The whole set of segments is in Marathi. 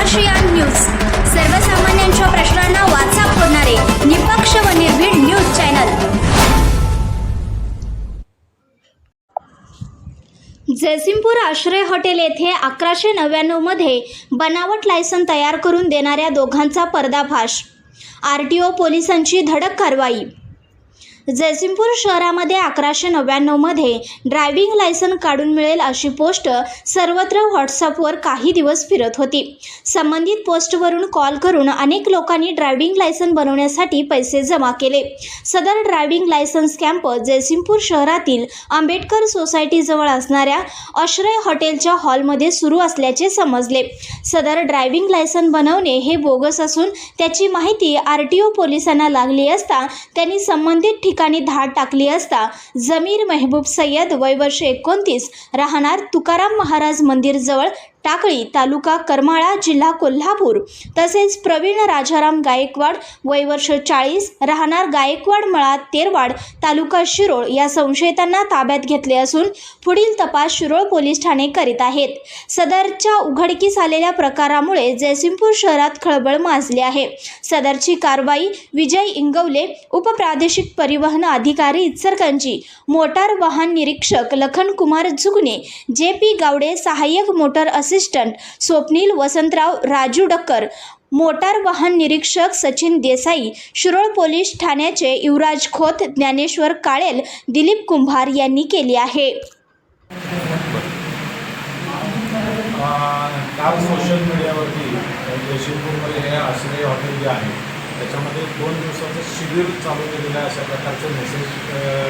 संघर्षयान न्यूज. सर्वसामान्यांच्या प्रश्नांना वाचा फोडणारे निपक्ष व निर्भीड न्यूज चॅनल. जयसिंगपूर आश्रय हॉटेल येथे अकराशे नव्याण्णवमध्ये बनावट लायसन तयार करून देणाऱ्या दोघांचा पर्दाफाश. आर टी ओ पोलिसांची धडक कारवाई. जयसिंगपूर शहरामध्ये अकराशे नव्याण्णवमध्ये ड्रायव्हिंग लायसन काढून मिळेल अशी पोस्ट सर्वत्र व्हॉट्सअपवर काही दिवस फिरत होती. संबंधित पोस्टवरून कॉल करून अनेक लोकांनी ड्रायव्हिंग लायसन बनवण्यासाठी पैसे जमा केले. सदर ड्रायव्हिंग लायसन्स कॅम्प जयसिंगपूर शहरातील आंबेडकर सोसायटीजवळ असणाऱ्या आश्रय हॉटेलच्या हॉलमध्ये सुरू असल्याचे समजले. सदर ड्रायव्हिंग लायसन बनवणे हे बोगस असून त्याची माहिती आर टी ओ पोलिसांना लागली असता त्यांनी संबंधित ठिकाणी धाड टाकली असता जमीर मेहबूब सय्यद वय वर्ष एकोणतीस राहणार तुकाराम महाराज मंदिरजवळ टाकळी तालुका करमाळा जिल्हा कोल्हापूर तसेच प्रवीण राजाराम गायकवाड वय वर्ष चाळीस राहणार गायकवाड मळा तेरवाड तालुका शिरोळ या संशयितांना ताब्यात घेतले असून पुढील तपास शिरोळ पोलीस ठाणे करीत आहेत. सदरच्या उघडकीस आलेल्या प्रकारामुळे जयसिंगपूर शहरात खळबळ माजली आहे. सदरची कारवाई विजय इंगवले उपप्रादेशिक परिवहन अधिकारी इचलकरंजी मोटार वाहन निरीक्षक लखनकुमार झुगणे जे पी गावडे सहाय्यक motor assistant Swapnil Vasantrao Raju Dakkar motor वाहन निरीक्षक सचिन देसाई शिरोळ पोलीस ठाण्याचे युवराज खोत ज्ञानेश्वर काळेल दिलीप कुंभार यांनी केली आहे. काल सोशल मीडियावरती जयशिरपूरमध्ये हे आश्रय हॉटेल जे आहे त्याच्यामध्ये दोन दिवसाचं शिबिर चालू केलेलं आहे अशा प्रकारचे मेसेज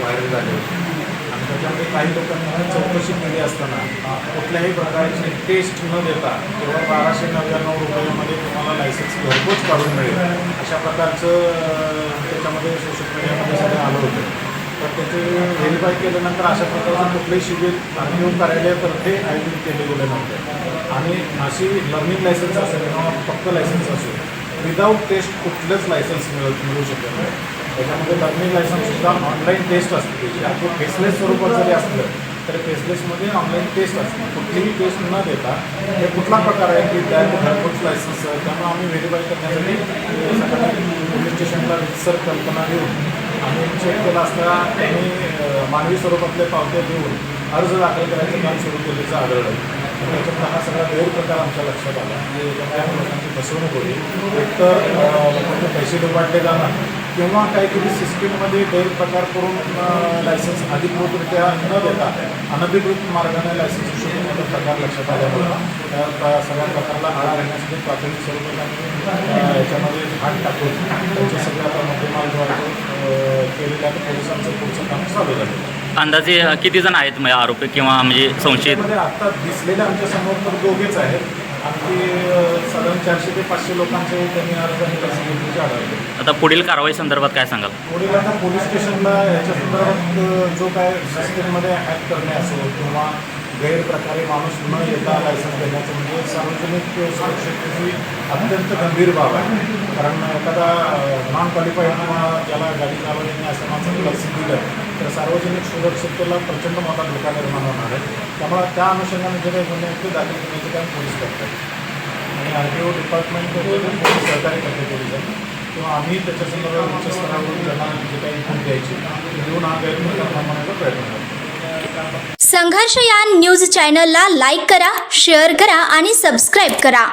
व्हायरल झाले होते आणि त्याच्यामध्ये काही लोकांना चौकशी केली असताना कुठल्याही प्रकारची टेस्ट न देता केवळ बाराशे नव्याण्णव रुपयामध्ये तुम्हाला लायसन्स घरपोच काढून मिळेल अशा प्रकारचं त्याच्यामध्ये सोशल मीडियामध्ये सगळं आलं होतं. तर त्याचे व्हेरीफाय केल्यानंतर अशा प्रकारचं कुठलंही शिबिर आम्ही कार्यालयातर्फे आयोजित केले गेले नव्हते. आणि अशी लर्निंग लायसन्स असेल किंवा फक्त लायसन्स असेल विदाऊट टेस्ट कुठलंच लायसन्स मिळत मिळू शकत नाही. त्याच्यामध्ये लर्निंग लायसन्ससुद्धा ऑनलाईन टेस्ट असते. जे आपण फेसलेस स्वरूपात जरी असलं तर फेसलेसमध्ये ऑनलाईन टेस्ट असते. कुठलीही टेस्ट न देता हे कुठला प्रकार आहे की त्या घरपोच लायसन्स त्यामुळे आम्ही व्हेरीफाय करण्यासाठी पोलीस स्टेशनला रिसर कल्पना देऊन आम्ही चेक केला असता त्यांनी मानवी स्वरूपातले पावते देऊन अर्ज दाखल करायचं काम सुरू केल्याचं आढळलं. त्याच्यामुळे हा सगळा गैरप्रकार आमच्या लक्षात आला. म्हणजे त्या लोकांची फसवणूक होती एकतर पैसे दुबाडले जाणार किंवा काहीतरी सिस्टीममध्ये गैरप्रकार करून लायसन्स अधिकृतरित्या न देता अनधिकृत मार्गाने लायसन्स इश्यू करण्याचा प्रकार लक्षात आल्यामुळं त्या सगळ्या प्रकारला आळा घालण्यासाठी प्राथमिक स्वरूपात आम्ही याच्यामध्ये हात टाकून त्यांचे सगळे आता मध्यमार्गावर अं, केलेल्या पोलिसांचं पुढचं काम चालू झालं अंदाजे किती जण आहेत म्हणजे आरोपी किंवा म्हणजे संशयित? त्यामध्ये आता दिसलेले आमच्यासमोर तर दोघेच आहेत. आणखी चारशे ते पाचशे लोकांचे त्यांनी अर्ज आणि लस घेतल्याचे आढळले आता पुढील कारवाई संदर्भात काय सांगाल? पुढील आता पोलीस स्टेशनला याच्या संदर्भात जो काय सिस्टीममध्ये हॅक करणे असेल किंवा गैरप्रकारे माणूस न येता लायसन्स देण्याचं म्हणजे सार्वजनिक सुरक्षेची अत्यंत गंभीर बाब आहे. कारण एखादा नॉन क्वालिफाईड किंवा ज्याला गाडी चालवण्याने असं माणसाने लायसन्स दिलं तर सार्वजनिक सुरक्षिततेला प्रचंड मोठा धोका निर्माण होणार आहे. त्यामुळे त्या अनुषंगाने जे काही गुन्हे आहेत ते दाखल करण्याचे काम पोलीस करतात. आणि R T O department police सहकार्य करते पोलिसांनी किंवा आम्ही त्याच्या संदर्भात उच्च स्तरावरून त्यांना जे काही इनपुट द्यायची देऊन हा गैरप्रकार थांबवण्याचा प्रयत्न करतो. संघर्ष या न्यूज चॅनलला लाईक करा शेअर करा आणि सबस्क्राईब करा.